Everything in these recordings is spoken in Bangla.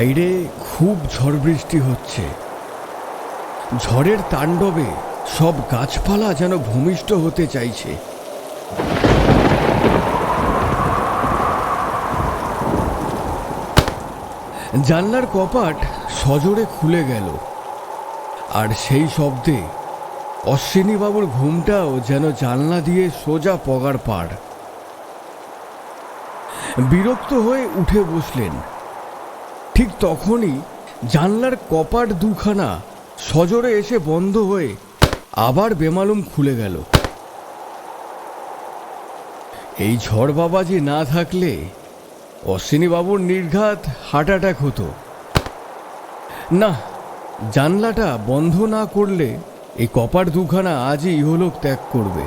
বাইরে খুব ঝড় বৃষ্টি হচ্ছে। ঝড়ের তাণ্ডবে সব গাছপালা যেন ভূমিষ্ঠ হতে চাইছে। জানলার কপাট সজোরে খুলে গেল। আর সেই শব্দে অশ্বিনীবাবুর ঘুমটাও যেন জানলা দিয়ে সোজা পগার পাড়। বিরক্ত হয়ে উঠে বসলেন। ঠিক তখনই জানলার কপাট দুখানা সজোরে এসে বন্ধ হয়ে আবার বেমালুম খুলে গেল। এই ঝড় বাবাজি না থাকলে অশ্বিনীবাবুর নির্ঘাত হার্ট অ্যাটাক হতো। না, জানলাটা বন্ধ না করলে এই কপাট দুখানা আজই ইহলোক ত্যাগ করবে।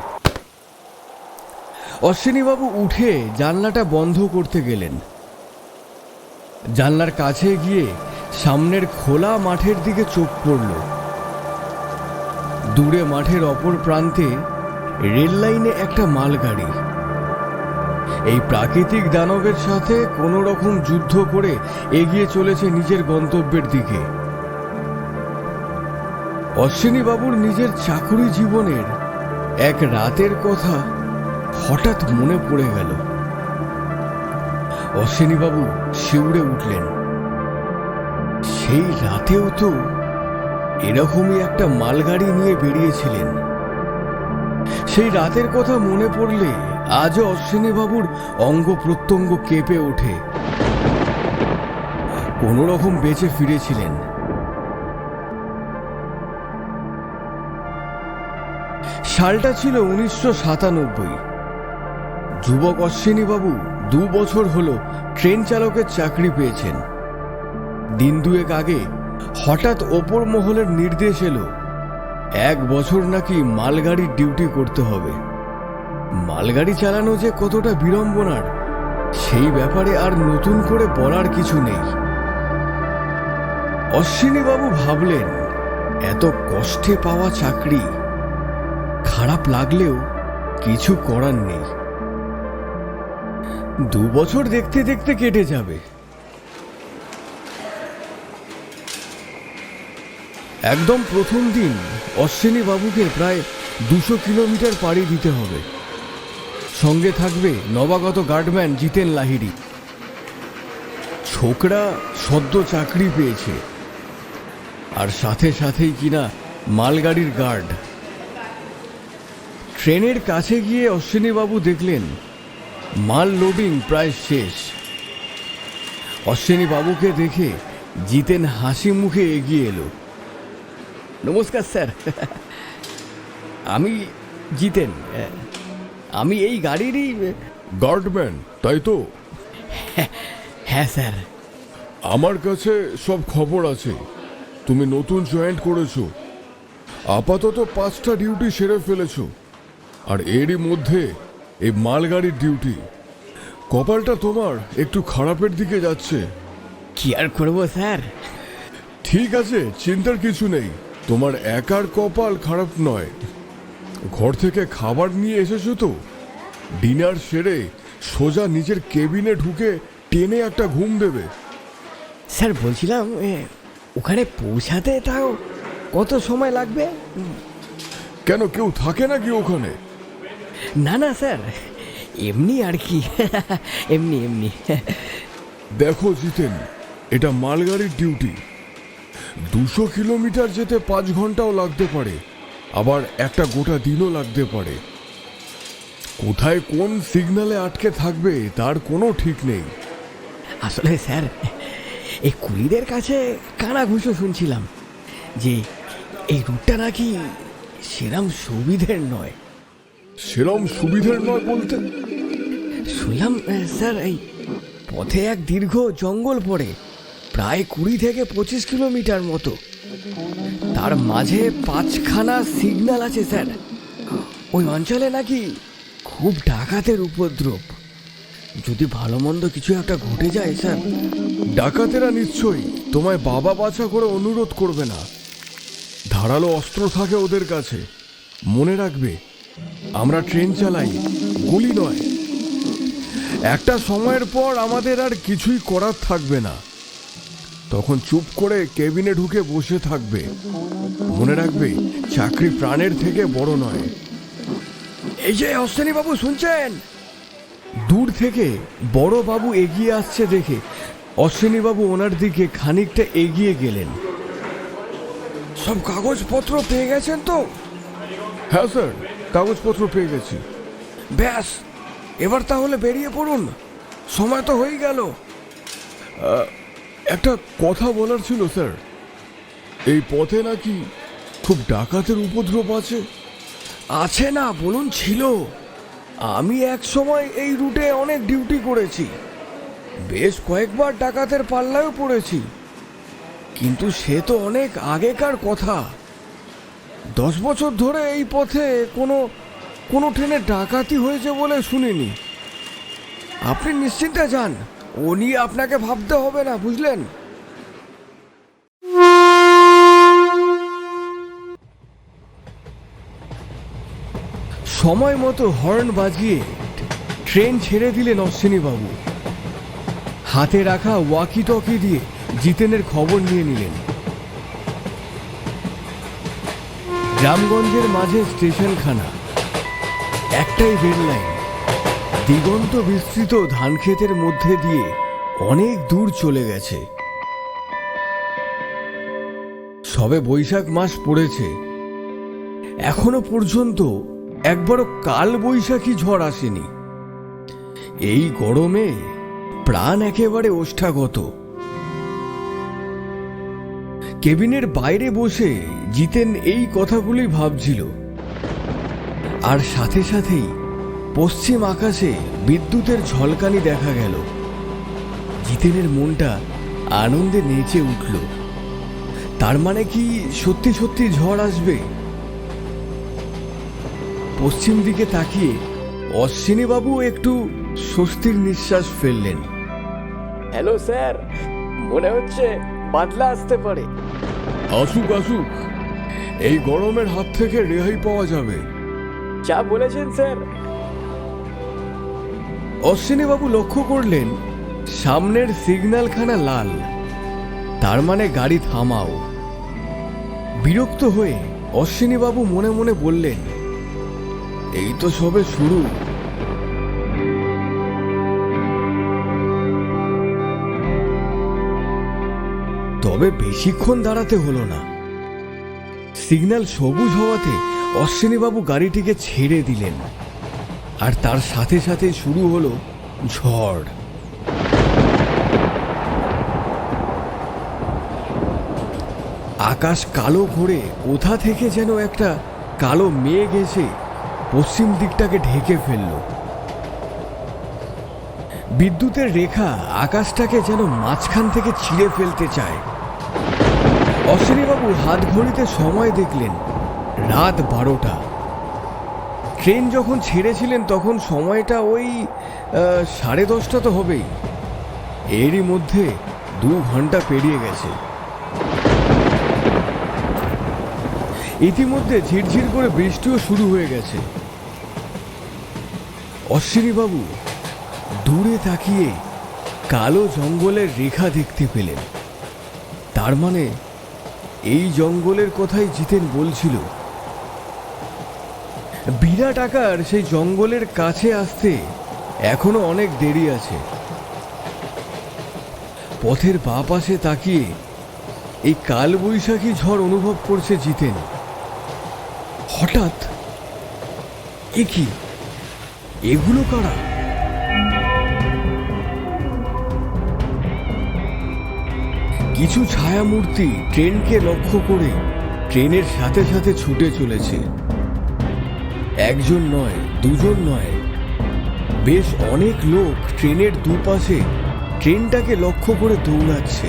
অশ্বিনীবাবু উঠে জানলাটা বন্ধ করতে গেলেন। জানলার কাছে গিয়ে সামনের খোলা মাঠের দিকে চোখ পড়ল। দূরে মাঠের অপর প্রান্তে রেল লাইনে একটা মালগাড়ি। এই প্রাকৃতিক দানবের সাথে কোনো রকম যুদ্ধ করে এগিয়ে চলেছে নিজের গন্তব্যের দিকে। অশ্বিনীবাবুর নিজের চাকুরি জীবনের এক রাতের কথা হঠাৎ মনে পড়ে গেল। অশ্বিনীবাবু শিউরে উঠলেন। সেই রাতেও তো এরকমই একটা মালগাড়ি নিয়ে বেরিয়েছিলেন। সেই রাতের কথা মনে পড়লে আজও অশ্বিনীবাবুর অঙ্গ প্রত্যঙ্গ কেঁপে ওঠে। কোনো রকম বেঁচে ফিরেছিলেন। সালটা ছিল উনিশশো সাতানব্বই। যুবক অশ্বিনীবাবু দু বছর হলো ট্রেন চালকের চাকরি পেয়েছেন। দিন দুয়েক আগে হঠাৎ ওপর মহলের নির্দেশ এলো, এক বছর নাকি মালগাড়ির ডিউটি করতে হবে। মালগাড়ি চালানো যে কতটা বিড়ম্বনার, সেই ব্যাপারে আর নতুন করে বলার কিছু নেই। অশ্বিনীবাবু ভাবলেন, এত কষ্টে পাওয়া চাকরি, খারাপ লাগলেও কিছু করার নেই। দু বছর দেখতে দেখতে কেটে যাবে। একদম প্রথম দিন অশ্বিনী বাবুকে প্রায় দুশো কিলোমিটার পাড়ি দিতে হবে। সঙ্গে থাকবে নবাগত গার্ডম্যান জিতেন লাহিড়ি। ছোকরা সদ্য চাকরি পেয়েছে। আর সাথে সাথেই কিনা মালগাড়ির গার্ড। ট্রেনের কাছে গিয়ে অশ্বিনীবাবু দেখলেন মাল লোডিং প্রায় শেষ। অশ্বিনীবাবুকে দেখে জিতেন হাসি মুখে এগিয়ে এলো। নমস্কার স্যার। আমি জিতেন। আমি এই গাড়িরই গার্ডম্যান তাই তো? হ্যাঁ স্যার। আমার কাছে সব খবর আছে। তুমি নতুন জয়েন্ট করেছ। আপাতত পাঁচটা ডিউটি সেরে ফেলেছো। আর এরই মধ্যে এই মালগাড়ির ডিউটি কপালটা তোমার একটু খারাপের দিকে যাচ্ছে। কি আর করব স্যার? ঠিক আছে চিন্তার কিছু নেই। তোমার একার কপাল খারাপ নয়। ঘর থেকে খাবার নিয়ে এসেছ তো? ডিনার সেরে সোজা নিজের কেবিনে ঢুকে টেনে একটা ঘুম দেবে। স্যার বলছিলাম ওখানে পৌঁছাতে তাও কত সময় লাগবে? কেন কেউ থাকে নাকি ওখানে? না না স্যার। এমনি আর কি। এমনি এমনি। দেখো জিতেন এটা মালগাড়ির ডিউটি। দুশো কিলোমিটার যেতে পাঁচ ঘন্টাও লাগতে পারে আবার একটা গোটা দিনও লাগতে পারে। কোথায় কোন সিগনালে আটকে থাকবে তার কোনো ঠিক নেই। আসলে স্যার এই কুলিদের কাছে কানা ঘুষো শুনছিলাম যে এই রুটটা নাকি সেরাম সুবিধের নয়। সেরম সুবিধের নয় বলতে। শুনলাম স্যার এই পথে এক দীর্ঘ জঙ্গল পড়ে প্রায় কুড়ি থেকে পঁচিশ কিলোমিটার মতো। তার মাঝে পাঁচখানা সিগন্যাল আছে স্যার। ওই অঞ্চলে নাকি খুব ডাকাতের উপদ্রব। যদি ভালো মন্দ কিছু একটা ঘটে যায় স্যার। ডাকাতেরা নিশ্চয়ই তোমায় বাবা বাছা করে অনুরোধ করবে না। ধারালো অস্ত্র থাকে ওদের কাছে। মনে রাখবে আমরা ট্রেন চালাই, গুলি নয়। একটা সময়ের পর আমাদের আর কিছুই করার থাকবে না। তখন চুপ করে কেবিনে ঢুকে বসে থাকবে। মনে রাখবে, চাকরি প্রাণের থেকে বড় নয়। এই যে অশ্বিনী বাবু শুনছেন? দূর থেকে বড় বাবু এগিয়ে আসছে দেখে অশ্বিনী বাবু ওনার দিকে খানিকটা এগিয়ে গেলেন। সব কাগজপত্র পেয়ে গেছেন তো? হ্যাঁ স্যার। কাগজপত্র পেয়ে গেছি। ব্যাস, এবার তাহলে বেরিয়ে পড়ুন। সময় তো হয়ে গেল। একটা কথা বলার ছিল, স্যার। এই পথে নাকি খুব ডাকাতের উপদ্রব আছে? আছে না, বলুন, ছিল। আমি এক সময় এই রুটে অনেক ডিউটি করেছি। বেশ কয়েকবার ডাকাতের পাল্লায়ও পড়েছি। কিন্তু সে তো অনেক আগেকার কথা। দশ বছর ধরে এই পথে কোনো কোনো ট্রেনে ডাকাতি হয়েছে বলে শুনিনি। আপনি নিশ্চিন্তে যান, ও নিয়ে আপনাকে ভাবতে হবে না, বুঝলেন? সময় মতো হর্ন বাজিয়ে ট্রেন ছেড়ে দিলেন অশ্বিনীবাবু। হাতে রাখা ওয়াকি টকি দিয়ে জিতেনের খবর নিয়ে নিলেন। গ্রামগঞ্জের মাঝে স্টেশনখানা। একটাই রেল লাইন। দিগন্ত বিস্তৃত ধানক্ষেতের মধ্যে দিয়ে অনেক দূর চলে গেছে। সবে বৈশাখ মাস পড়েছে। এখনও পর্যন্ত একবারও কাল বৈশাখী ঝড় আসেনি। এই গরমে প্রাণ একেবারে ওষ্ঠাগত। কেবিনের বাইরে বসে জিতেন এই কথাগুলি ভাবছিল। আর সাথে সাথেই পশ্চিম আকাশে বিদ্যুতের ঝলকানি দেখা গেল। জিতেনের মনটা আনন্দে নেচে উঠল। তার মানে কি সত্যি সত্যি ঝড় আসবে? পশ্চিম দিকে তাকিয়ে অশ্বিনীবাবু একটু স্বস্তির নিঃশ্বাস ফেললেন। হ্যালো স্যার, মনে হচ্ছে বাদলা আসতে পারে। আসুক আসুক। এই গরমের হাত থেকে রেহাই পাওয়া যাবে। যা বলেছেন স্যার। অশ্বিনীবাবু লক্ষ্য করলেন সামনের সিগন্যালখানা লাল। তার মানে গাড়ি থামাও। বিরক্ত হয়ে অশ্বিনীবাবু মনে মনে বললেন এই তো সবে শুরু। তবে বেশিক্ষণ দাঁড়াতে হলো না। সিগন্যাল সবুজ হওয়াতে অশ্বিনীবাবু গাড়িটিকে ছেড়ে দিলেন। আর তার সাথে সাথে শুরু হলো ঝড়। আকাশ কালো করে কোথা থেকে যেন একটা কালো মেঘ এসে পশ্চিম দিকটাকে ঢেকে ফেলল। বিদ্যুতের রেখা আকাশটাকে যেন মাঝখান থেকে ছিঁড়ে ফেলতে চায়। অশ্বিনীবাবু হাত ঘড়িতে সময় দেখলেন। রাত বারোটা। ট্রেন যখন ছেড়েছিলেন, তখন সময়টা ওই সাড়ে দশটা তো হবেই। এরই মধ্যে দু ঘণ্টা পেরিয়ে গেছে। ইতিমধ্যে ঝিরঝির করে বৃষ্টিও শুরু হয়ে গেছে। অশ্বিনীবাবু দূরে তাকিয়ে কালো জঙ্গলের রেখা দেখতে পেলেন। তার মানে এই জঙ্গলের কথাই জিতেন বলছিল। বিরাট আকার সেই জঙ্গলের কাছে আসতে এখনও অনেক দেরি আছে। পথের বাঁ পাশে তাকিয়ে এই কালবৈশাখী ঝড় অনুভব করছে জিতেন। হঠাৎ এ কি? এগুলো কারা? কিছু ছায়ামূর্তি ট্রেনকে লক্ষ্য করে ট্রেনের সাথে সাথে ছুটে চলেছে। একজন নয়, দুজন নয়। বেশ অনেক লোক ট্রেনের দুপাশে ট্রেনটাকে লক্ষ্য করে দৌড়াচ্ছে।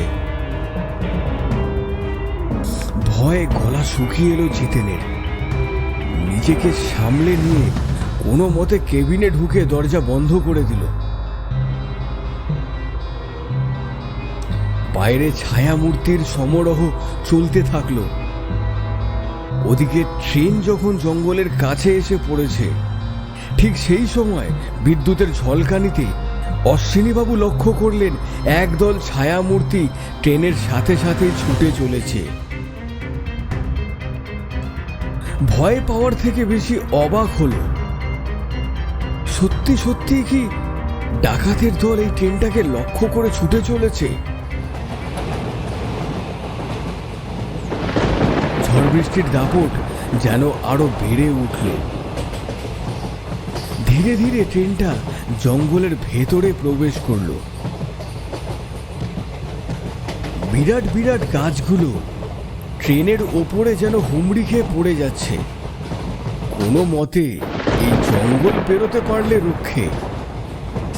ভয়ে গলা শুকিয়ে এলো জিতেনের। নিজেকে সামলে নিয়ে কোনো মতে কেবিনে ঢুকে দরজা বন্ধ করে দিল। বাইরে ছায়ামূর্তির সমারোহ চলতে থাকল। ওদিকে ট্রেন যখন জঙ্গলের কাছে এসে পড়েছে, ঠিক সেই সময় বিদ্যুতের ঝলকানিতে অশ্বিনীবাবু লক্ষ্য করলেন একদল ছায়ামূর্তি ট্রেনের সাথে সাথে ছুটে চলেছে। ভয় পাওয়ার থেকে বেশি অবাক হলো। সত্যি সত্যি কি ডাকাতের দল এই ট্রেনটাকে লক্ষ্য করে ছুটে চলেছে? ঝড় বৃষ্টির দাপট যেন আরও বেড়ে উঠল। ধীরে ধীরে ট্রেনটা জঙ্গলের ভেতরে প্রবেশ করল। বিরাট বিরাট গাছগুলো ট্রেনের ওপরে যেন হুমড়ি খেয়ে পড়ে যাচ্ছে। কোনো মতে এই জঙ্গল পেরোতে পারলে রক্ষে।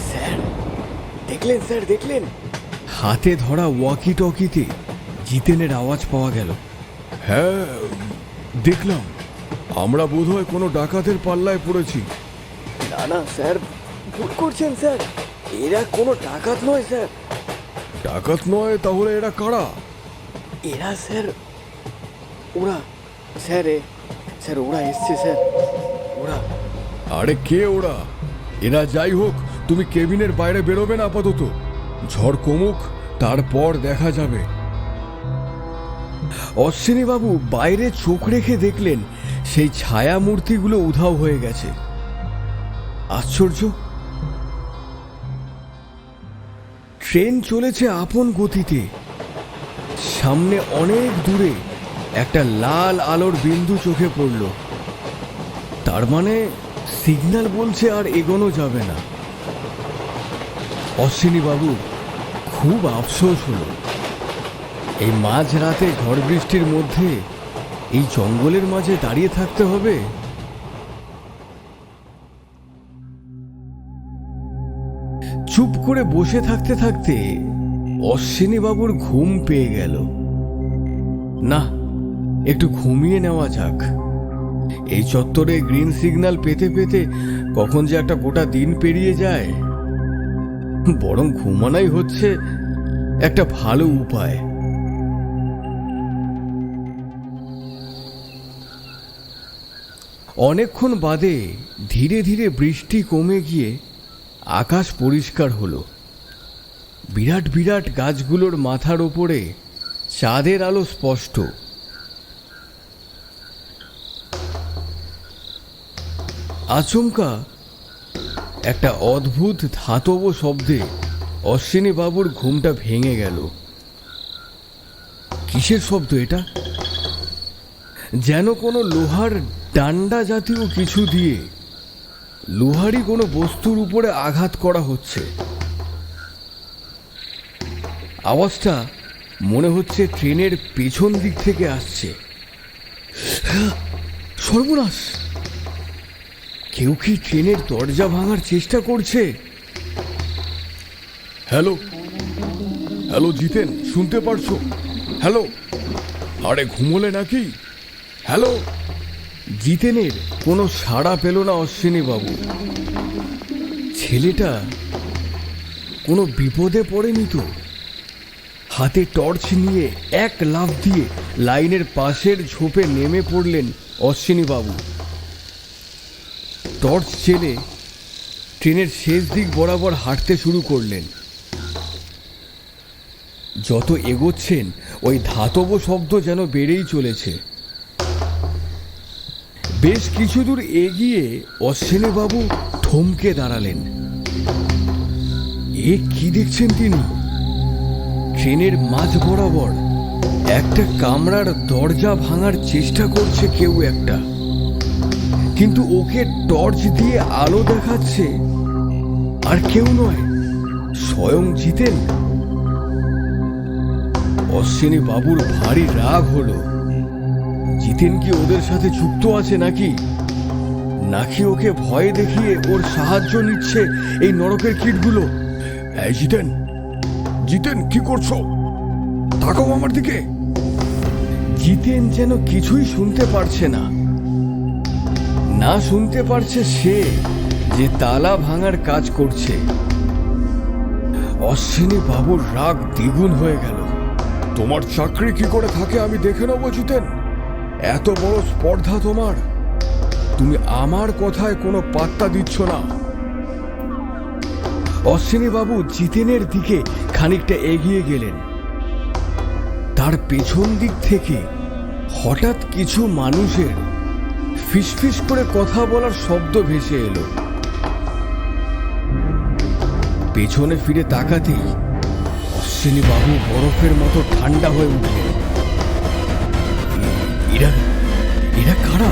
স্যার দেখলেন স্যার দেখলেন। হাতে ধরা ওয়াকি টকিতে জিতেনের আওয়াজ পাওয়া গেল। হ্যাঁ দেখলাম। আমরা বোধহয় কোনো ডাকাতের পাল্লায় পড়েছি। না না স্যার ভুল করছেন স্যার। এরা কোনো ডাকাত নয় স্যার। ডাকাত নয় তাহলে এরা কারা? এরা স্যার ওরা স্যার এ স্যার ওরা এসছে স্যার। ওরা। আরে কে ওরা? এরা যাই হোক তুমি কেবিনের বাইরে বেরোবে না আপাতত। ঝড় কমুক তারপর দেখা যাবে। অশ্বিনীবাবু বাইরে চোখ রেখে দেখলেন, সেই ছায়া মূর্তিগুলো উধাও হয়ে গেছে। আশ্চর্য! ট্রেন চলেছে আপন গতিতে। সামনে অনেক দূরে একটা লাল আলোর বিন্দু চোখে পড়ল। তার মানে সিগন্যাল বলছে আর এগোনো যাবে না। অশ্বিনীবাবু খুব আফসোস হলো। এই মাঝ রাতে ঝড় বৃষ্টির মধ্যে এই জঙ্গলের মাঝে দাঁড়িয়ে থাকতে হবে? চুপ করে বসে থাকতে থাকতে অশ্বিনী বাবুর ঘুম পেয়ে গেল। না, একটু ঘুমিয়ে নেওয়া যাক। এই চত্বরে গ্রিন সিগন্যাল পেতে পেতে কখন যে একটা গোটা দিন পেরিয়ে যায়, বরং ঘুমানোই হচ্ছে একটা ভালো উপায়। অনেকক্ষণ বাদে ধীরে ধীরে বৃষ্টি কমে গিয়ে আকাশ পরিষ্কার হলো। বিরাট বিরাট গাছগুলোর মাথার ওপরে চাঁদের আলো স্পষ্ট। আচমকা একটা অদ্ভুত ধাতব শব্দে অশ্বিনী বাবুর ঘুমটা ভেঙে গেল। কিসের শব্দ এটা? যেন কোনো লোহার ডান্ডা জাতীয় কিছু দিয়ে লোহারি কোনো বস্তুর উপরে আঘাত করা হচ্ছে। আওয়াজটা মনে হচ্ছে ট্রেনের পেছন দিক থেকে আসছে। সর্বনাশ! কেউ কি ট্রেনের দরজা ভাঙার চেষ্টা করছে? হ্যালো? হ্যালো, জিতেন, শুনতে পারছ? হ্যালো? আরে, ঘুমোলে নাকি? হ্যালো? জিতেনের কোনো সাড়া পেল না অশ্বিনী বাবু। ছেলেটা কোনো বিপদে পড়েনি তো। হাতে টর্চ নিয়ে এক লাফ দিয়ে লাইনের পাশের ঝোপে নেমে পড়লেন অশ্বিনী বাবু। টর্চ ছেলে ট্রেনের শেষ দিক বরাবর হাঁটতে শুরু করলেন। যত এগোচ্ছেন, ওই ধাতব শব্দ যেন বেড়েই চলেছে। বেশ কিছু দূর এগিয়ে অশ্বিনীবাবু থমকে দাঁড়ালেন। এ কি দেখছেন তিনি? ট্রেনের মাঝ বরাবর একটা কামরার দরজা ভাঙার চেষ্টা করছে কেউ একটা। কিন্তু ওকে টর্চ দিয়ে আলো দেখাচ্ছে আর কেউ নয়, স্বয়ং জিতেন। অশ্বিনী বাবুর ভারী রাগ হলো। জিতেন কি ওদের সাথে যুক্ত আছে নাকি? নাকি ওকে ভয় দেখিয়ে ওর সাহায্য নিচ্ছে এই নরকের কীটগুলো? এই জিতেন জিতেন, কি করছ? তাকাও আমার দিকে। জিতেন যেন কিছুই শুনতে পারছে না। না শুনতে পারছে সে যে তালা ভাঙার কাজ করছে। অশ্বিনী বাবুর রাগ দ্বিগুণ হয়ে গেল। তোমার চাকরি কি করে থাকে আমি দেখে নেব, জিতেন? এত বড় স্পর্ধা তোমার। তুমি আমার কথায় কোনো পাত্তা দিচ্ছ না। অশ্বিনীবাবু জিতেনের দিকে খানিকটা এগিয়ে গেলেন। তার পেছন দিক থেকে হঠাৎ কিছু মানুষের ফিসফিস করে কথা বলার শব্দ ভেসে এলো। পেছনে ফিরে তাকাতেই অশ্বিনীবাবু বরফের মতো ঠান্ডা হয়ে উঠলেন। এরা এরা কারা?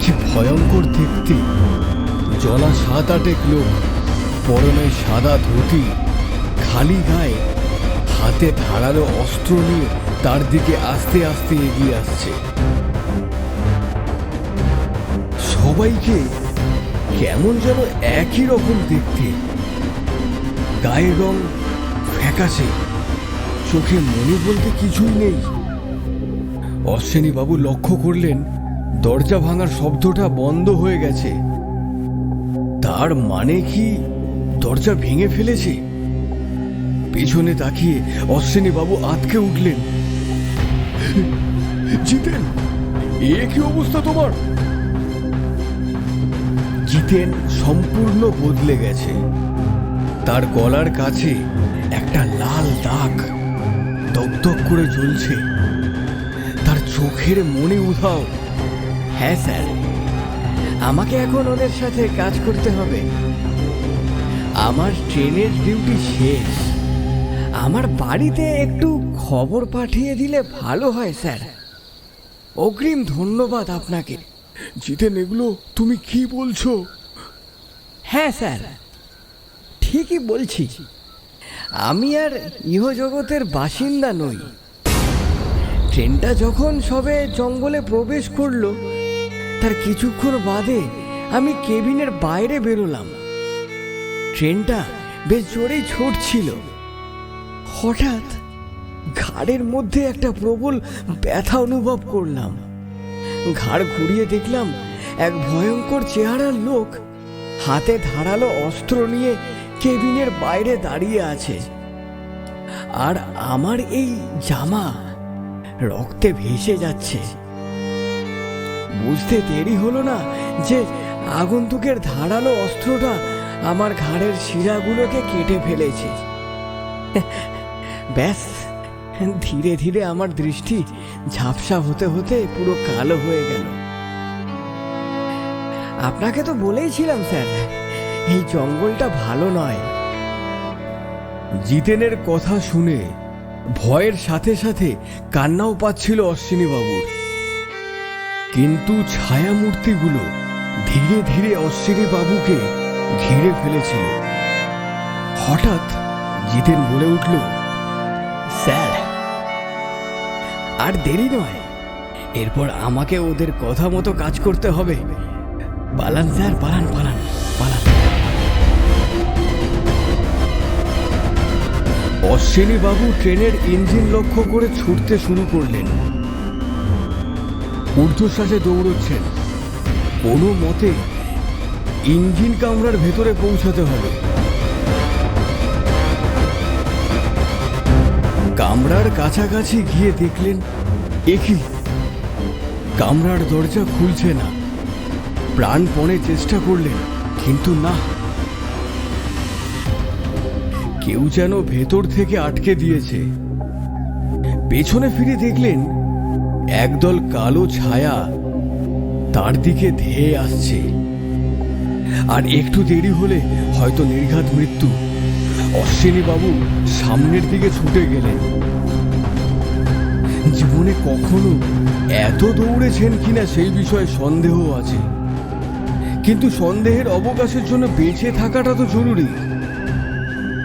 কি ভয়ঙ্কর দেখতে। জলা সাত আটেক লোক, পরনে সাদা ধুতি, খালি গায়ে হাতে ধারালো অস্ত্র নিয়ে তার দিকে আস্তে আস্তে এগিয়ে আসছে। সবাইকে কেমন যেন একই রকম দেখতে। গায়ের রং ফ্যাকাশে, চোখে মনে বলতে কিছুই নেই। অশ্বিনী বাবু লক্ষ্য করলেন দরজা ভাঙার শব্দটা বন্ধ হয়ে গেছে। তার মানে কি দরজা ভেঙে ফেলেছে? পেছনে তাকিয়ে অশ্বিনী বাবু আতকে উঠলেন। জিতেন, এ কি অবস্থা তোমার? জিতেন সম্পূর্ণ বদলে গেছে। তার গলার কাছে একটা লাল দাগ দগদগ করে জ্বলছে। চোখের মনে উধাও। হ্যাঁ স্যার। আমাকে এখন ওদের সাথে কাজ করতে হবে। আমার ট্রেনের ডিউটি শেষ। আমার বাড়িতে একটু খবর পাঠিয়ে দিলে ভালো হয় স্যার। অগ্রিম ধন্যবাদ আপনাকে। জিতেন এগুলো তুমি কি বলছো? হ্যাঁ স্যার। ঠিকই বলছি। আমি আর ইহজগতের বাসিন্দা নই। ট্রেনটা যখন সবে জঙ্গলে প্রবেশ করল, তার কিছুক্ষণ বাদে আমি কেবিনের বাইরে বেরোলাম। ট্রেনটা বেশ জোরেই ছুটছিল। হঠাৎ ঘাড়ের মধ্যে একটা প্রবল ব্যথা অনুভব করলাম। ঘাড় ঘুরিয়ে দেখলাম এক ভয়ঙ্কর চেহারার লোক হাতে ধারালো অস্ত্র নিয়ে কেবিনের বাইরে দাঁড়িয়ে আছে। আর আমার এই জামা রক্তে ভেসে যাচ্ছে। বুঝতে দেরি হলো না যে আগন্তুকের ধারালো অস্ত্রটা আমার ঘাড়ের শিরাগুলোকে কেটে ফেলেছে। ব্যাস, ধীরে ধীরে আমার দৃষ্টি ঝাপসা হতে হতে পুরো কালো হয়ে গেল। আপনাকে তো বলেইছিলাম, স্যার, এই জঙ্গলটা ভালো নয়। জিতেনের কথা শুনে ভয়ের সাথে সাথে কান্নাও পাচ্ছিল অশ্বিনী বাবুর কিন্তু ছায়ামূর্তিগুলো ধীরে ধীরে অশ্বিনী বাবুকে ঘিরে ফেলেছিল। হঠাৎ জিতেন বলে উঠল, স্যার, আর দেরি নয়। এরপর আমাকে ওদের কথা মতো কাজ করতে হবে। পালান স্যার, পালান পালান। অশ্বিনী বাবু ট্রেনের ইঞ্জিন লক্ষ্য করে ছুটতে শুরু করলেন। ঊর্ধ্বশ্বাসে দৌড়চ্ছেন। কোনো মতে ইঞ্জিন কামরার ভেতরে পৌঁছাতে হবে। কামরার কাছাকাছি গিয়ে দেখলেন একই কামরার দরজা খুলছে না। প্রাণপণে চেষ্টা করলেন, কিন্তু না। কেউ যেন ভেতর থেকে আটকে দিয়েছে। পেছনে ফিরে দেখলেন একদল কালো ছায়া তার দিকে ধেয়ে আসছে। আর একটু দেরি হলে হয়তো নির্ঘাত মৃত্যু। অশ্বিনী বাবু সামনের দিকে ছুটে গেলেন। জীবনে কখনো এত দৌড়েছেন কিনা সেই বিষয়ে সন্দেহ আছে। কিন্তু সন্দেহের অবকাশের জন্য বেঁচে থাকাটা তো জরুরি।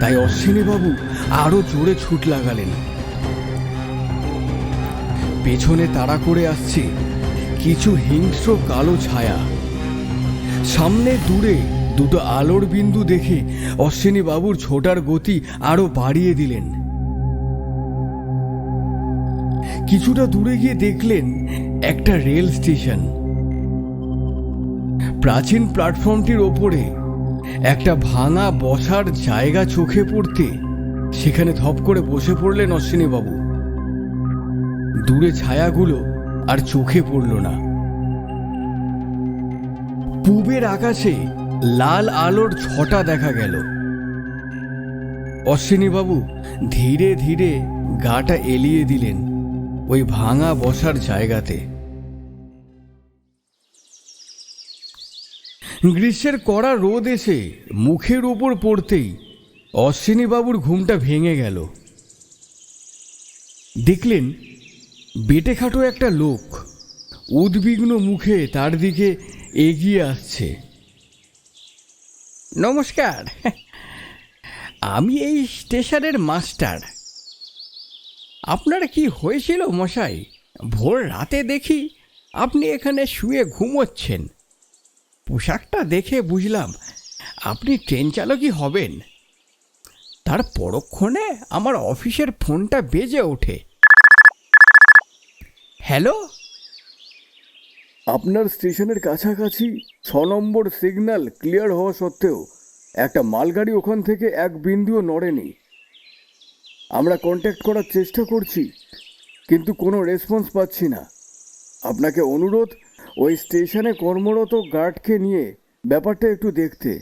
তাই অশ্বিনী বাবু আরও জোরে ছুট লাগালেন। পেছনে তাড়া করে আসছে কিছু হিংস্র কালো ছায়া। সামনে দূরে দুটো আলোর বিন্দু দেখে অশ্বিনী বাবুর ছোটার গতি আরও বাড়িয়ে দিলেন। কিছুটা দূরে গিয়ে দেখলেন একটা রেল স্টেশন। প্রাচীন প্ল্যাটফর্মটির ওপরে একটা ভাঙা বসার জায়গা চোখে পড়তে সেখানে ধপ করে বসে পড়লেন অশ্বিনী বাবু দূরে ছায়াগুলো আর চোখে পড়ল না। পূবের আকাশে লাল আলোর ছটা দেখা গেল। অশ্বিনীবাবু ধীরে ধীরে গাটা এলিয়ে দিলেন ওই ভাঙা বসার জায়গাতে। গ্রীষ্মের কড়া রোদ এসে মুখের উপর পড়তেই অশ্বিনীবাবুর ঘুমটা ভেঙে গেল। দেখলেন বেটে খাটো একটা লোক উদ্বিগ্ন মুখে তার দিকে এগিয়ে আসছে। নমস্কার, আমি এই স্টেশনের মাস্টার। আপনার কি হয়েছিল মশাই? ভোর রাতে দেখি আপনি এখানে শুয়ে ঘুমোচ্ছেন। পোশাকটা দেখে বুঝলাম আপনি ট্রেন চালকই হবেন। তার পরক্ষণে আমার অফিসের ফোনটা বেজে ওঠে। হ্যালো? আপনার স্টেশনের কাছাকাছি ছ নম্বর সিগন্যাল ক্লিয়ার হওয়া সত্ত্বেও একটা মালগাড়ি ওখান থেকে এক বিন্দুও নড়েনি। আমরা কন্ট্যাক্ট করার চেষ্টা করছি, কিন্তু কোনো রেসপন্স পাচ্ছি না। আপনাকে অনুরোধ ওই স্টেশনে কর্মরত গার্ডকে নিয়ে ব্যাপারটা একটু দেখতে।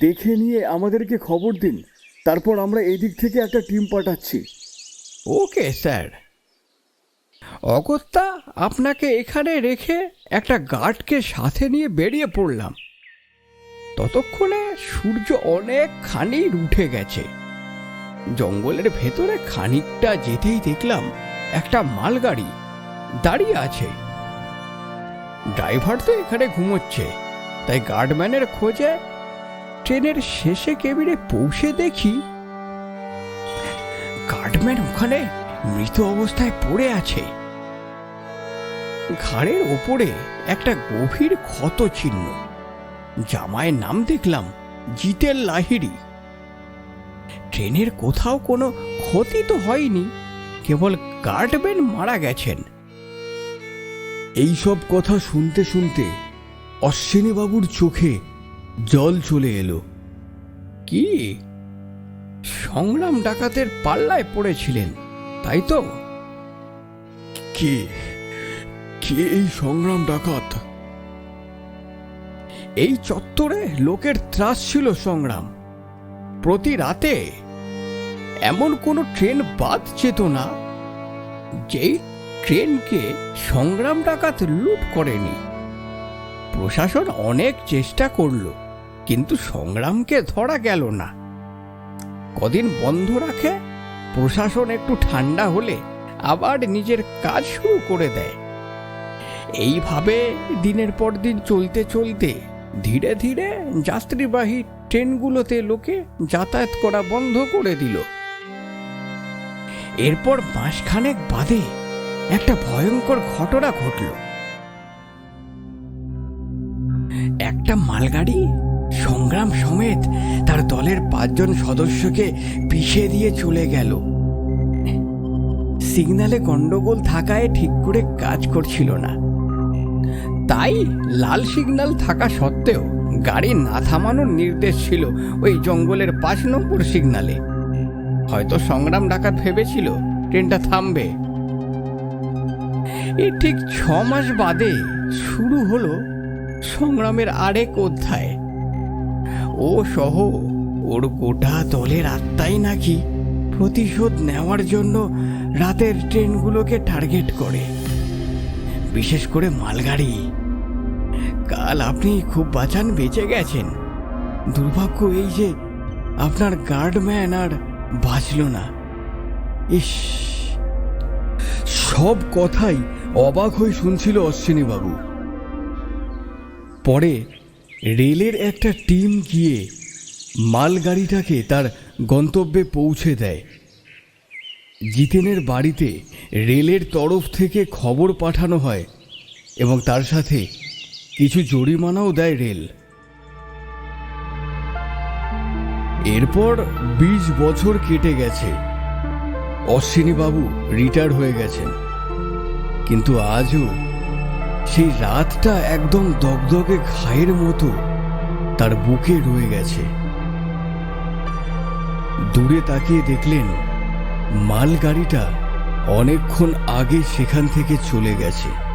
দেখে নিয়ে আমাদেরকে খবর দিন। তারপর আমরা এই দিক থেকে একটা টিম পাঠাচ্ছি। Okay, sir. অগত্যা, আপনাকে এখানে রেখে একটা গার্ডকে সাথে নিয়ে বেরিয়ে পড়লাম। ততক্ষণে সূর্য অনেক অনেকখানি উঠে গেছে। জঙ্গলের ভেতরে খানিকটা যেতেই দেখলাম একটা মালগাড়ি দাঁড়িয়ে আছে। ড্রাইভার তো এখানে ঘুমোচ্ছে। তাই গার্ডম্যানের খোঁজে ট্রেনের শেষে কেবিনে পৌঁছে দেখি গার্ডম্যান ওখানে মৃত অবস্থায় পড়ে আছে। ঘাড়ের ওপরে একটা গভীর ক্ষত চিহ্ন। জামায় নাম দেখলাম জিতের লাহিড়ি। ট্রেনের কোথাও কোনো ক্ষতি তো হয়নি, কেবল গার্ডম্যান মারা গেছেন। এই সব কথা শুনতে শুনতে অশ্বিনীবাবুর চোখে জল চলে এলো। কি? সংগ্রাম ডাকাতের পাল্লায় পড়েছিলেন তাই তো? কে? কে এই সংগ্রাম ডাকাত? এই চত্বরে লোকের ত্রাস ছিল সংগ্রাম। প্রতি রাতে এমন কোনো ট্রেন বাদ যেত না যেই ট্রেনকে সংগ্রাম ডাকাত লুট করেনি। প্রশাসন অনেক চেষ্টা করল, কিন্তু সংগ্রামকে ধরা গেল না। কদিন বন্ধ রাখে, প্রশাসন একটু ঠান্ডা হলে আবার নিজের কাজ শুরু করে দেয়। এইভাবে দিনের পর দিন চলতে চলতে ধীরে ধীরে যাত্রীবাহী ট্রেনগুলোতে লোকে যাতায়াত করা বন্ধ করে দিল। এরপর মাসখানেক বাদে একটা ভয়ঙ্কর ঘটনা ঘটল। একটা মালগাড়ি সংগ্রাম সমেত তার দলের পাঁচজন সদস্যকে পিষে দিয়ে চলে গেল। সিগনালে গন্ডগোল থাকায় ঠিক করে কাজ করছিল না। তাই লাল সিগন্যাল থাকা সত্ত্বেও গাড়ি না থামানোর নির্দেশ ছিল ওই জঙ্গলের পাঁচ নম্বর সিগনালে হয়তো সংগ্রাম ডাকাত ভেবেছিল, ট্রেনটা থামবে। এর ঠিক ছ মাস বাদে শুরু হলো সংগ্রামের আরেক অধ্যায়। ও সহ ওর গোটা দলের আত্মাই নাকি প্রতিশোধ নেওয়ার জন্য রাতের ট্রেনগুলোকে টার্গেট করে। বিশেষ করে মালগাড়ি। কাল আপনি খুব বাঁচান, বেঁচে গেছেন। দুর্ভাগ্য এই যে, আপনার গার্ডম্যান আর বাঁচল না। ইস, সব কথাই অবাক হয়ে শুনছিল অশ্বিনীবাবু। পরে রেলের একটা টিম গিয়ে মালগাড়িটাকে তার গন্তব্যে পৌঁছে দেয়। জিতেনের বাড়িতে রেলের তরফ থেকে খবর পাঠানো হয় এবং তার সাথে কিছু জরিমানাও দেয় রেল। এরপর বিশ বছর কেটে গেছে। অশ্বিনীবাবু রিটায়ার হয়ে গেছেন। কিন্তু আজও সেই রাতটা একদম দগদগে ঘায়ের মতো তার বুকে রয়ে গেছে। দূরে তাকিয়ে দেখলেন মালগাড়িটা অনেকক্ষণ আগে সেখান থেকে চলে গেছে।